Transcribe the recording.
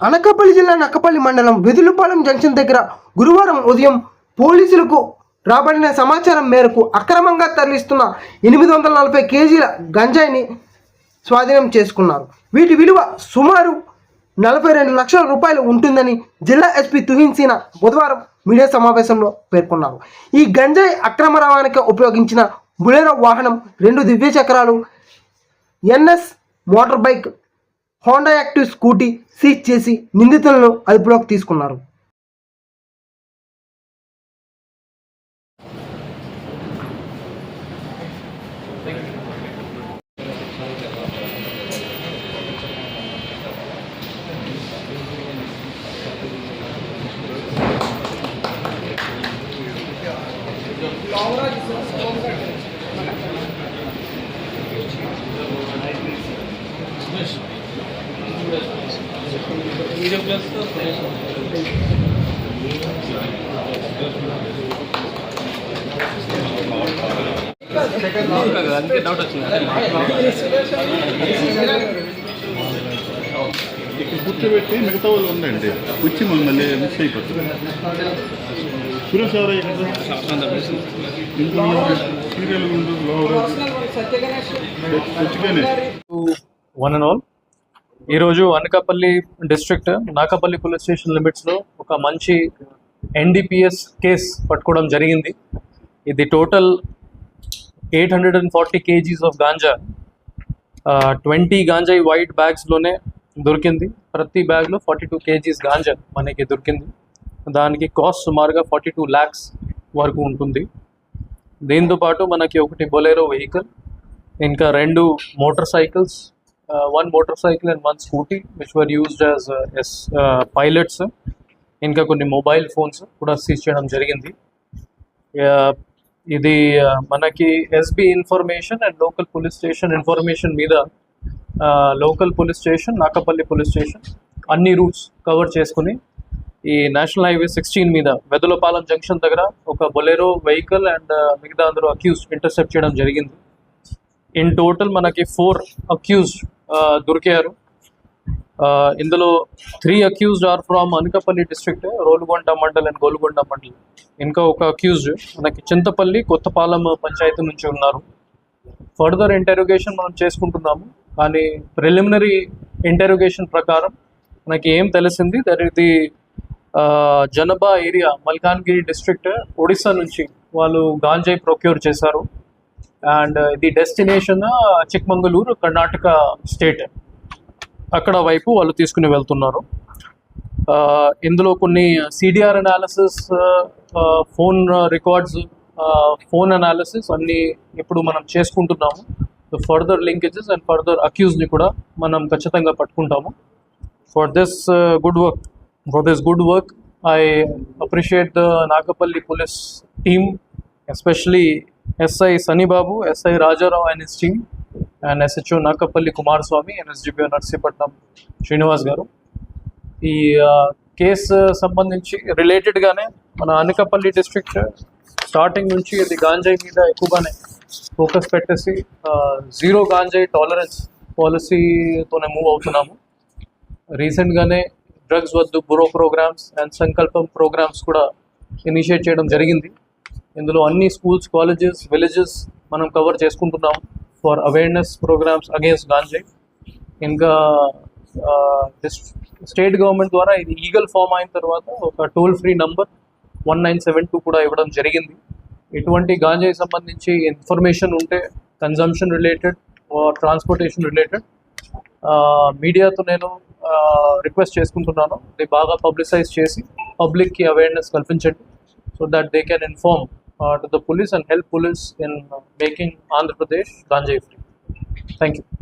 అనకాపల్లి జిల్లా నక్కపల్లి మండలం వెదులుపాలెం జంక్షన్ దగ్గర గురువారం ఉదయం పోలీసులకు రాబడిన సమాచారం మేరకు అక్రమంగా తరలిస్తున్న ఎనిమిది వందల నలభై కేజీల గంజాయిని స్వాధీనం చేసుకున్నారు. వీటి విలువ సుమారు నలభై రెండు లక్షల రూపాయలు ఉంటుందని జిల్లా ఎస్పీ తుహిన్ బుధవారం మీడియా సమావేశంలో పేర్కొన్నారు. ఈ గంజాయి అక్రమ రవాణాకి ఉపయోగించిన బులెరో వాహనం రెండు దివ్య చక్రాలు NS motor bike Honda active scooty seize చేసి నిందితులను అదుపులోకి తీసుకున్నారు. అందుకే డౌట్ వచ్చింది ఇక్కడ కూర్చోబెట్టి మిగతా వాళ్ళు ఉండండి. వచ్చి మళ్ళీ మిస్ అయిపోతుంది. సురేష్ ఎవరో ఇక్కడ ఇంట్లో సీరియల్ ఉండు వచ్చి వన్ అండ్ ఆల్ ఈరోజు Anakapalli district Nakkapalli police station లిమిట్స్లో ఒక మంచి ఎన్డీపీఎస్ కేస్ పట్టుకోవడం జరిగింది. ఇది total eight hundred and forty kgs of ganja twenty గాంజాయి white బ్యాగ్స్లోనే దొరికింది. ప్రతి బ్యాగ్లో ఫార్టీ టూ కేజీస్ గాంజా మనకి దొరికింది. దానికి కాస్ట్ సుమారుగా ఫార్టీ టూ ల్యాక్స్ వరకు ఉంటుంది. దీంతో పాటు మనకి ఒకటి బొలేరో వెహికల్ ఇంకా రెండు motorcycles one motorcycle and one scooty which were used as uh, as pilots uh, ఇంకా కొన్ని మొబైల్ ఫోన్స్ కూడా సీజ్ చేయడం జరిగింది. Uh, ఇది మనకి SB information and local police station information మీద local police station Nakapalli police station అన్ని routes cover చేసుకుని ఈ నేషనల్ హైవే సిక్స్టీన్ మీద వెదలపాలెం జంక్షన్ దగ్గర ఒక బొలెరో వెహికల్ అండ్ మిగతా అందరూ అక్యూజ్ ఇంటర్సెప్ట్ చేయడం జరిగింది. ఇన్ టోటల్ మనకి ఫోర్ అక్యూజ్డ్ దొరికారు. ఇందులో three accused are from Anakapalli district Rolugonda mandal and Golugonda mandal. ఇంకా ఒక అక్యూజ్డ్ మనకి చింతపల్లి కొత్తపాలెం పంచాయతీ నుంచి ఉన్నారు. ఫర్దర్ ఇంటెరోగేషన్ మనం చేసుకుంటున్నాము. కానీ ప్రిలిమినరీ ఇంటెరోగేషన్ ప్రకారం మనకి ఏం తెలిసింది? దట్ ఇది జనబా ఏరియా మల్కాన్గిరి డిస్ట్రిక్ట్ ఒడిస్సా నుంచి వాళ్ళు గాంజాయి ప్రొక్యూర్ చేశారు. అండ్ ఇది డెస్టినేషన్ చిక్మంగళూరు కర్ణాటక స్టేట్ అక్కడ వైపు వాళ్ళు తీసుకుని వెళ్తున్నారు. ఆ, ఇందులో కొన్ని CDR analysis phone records phone analysis అన్ని ఇప్పుడు మనం చేసుకుంటున్నాము. ఫర్దర్ లింకేజెస్ అండ్ ఫర్దర్ అక్యూజ్ని కూడా మనం ఖచ్చితంగా పట్టుకుంటాము. For this good work for this good work I appreciate the Nagapalli police team especially SI Sanibabu SI Rajarao and his team and SHO Nakapalli Kumaraswamy and SDPO Narsipatnam Srinivas garu. ఈ case సంబంధించి రిలేటెడ్గానే మన Anakapalli district starting నుంచి ఇది గాంజాయి మీద ఎక్కువగానే focus పెట్టేసి zero గాంజాయి tolerance పాలసీతోనే మూవ్ అవుతున్నాము. రీసెంట్గానే డ్రగ్స్ వద్దు bro programs and Sankalpam programs కూడా ఇనిషియేట్ చేయడం జరిగింది. ఇందులో అన్ని స్కూల్స్ కాలేజెస్ విలేజెస్ మనం కవర్ చేసుకుంటున్నాం ఫర్ అవేర్నెస్ ప్రోగ్రామ్స్ అగేన్స్ట్ గాంజాయి ఇంకా స్టేట్ గవర్నమెంట్ ద్వారా ఇది ఈగల్ ఫామ్ అయిన తర్వాత ఒక toll free number one nine seven two కూడా ఇవ్వడం జరిగింది. ఎటువంటి గాంజాయి సంబంధించి ఇన్ఫర్మేషన్ ఉంటే కన్జంప్షన్ రిలేటెడ్ ట్రాన్స్పోర్టేషన్ రిలేటెడ్ మీడియాతో నేను రిక్వెస్ట్ చేసుకుంటున్నాను. ఇది బాగా పబ్లిసైజ్ చేసి పబ్లిక్కి అవేర్నెస్ కల్పించండి so that they can inform Uh, to the police and help police in uh, making Andhra Pradesh ganja free. Thank you.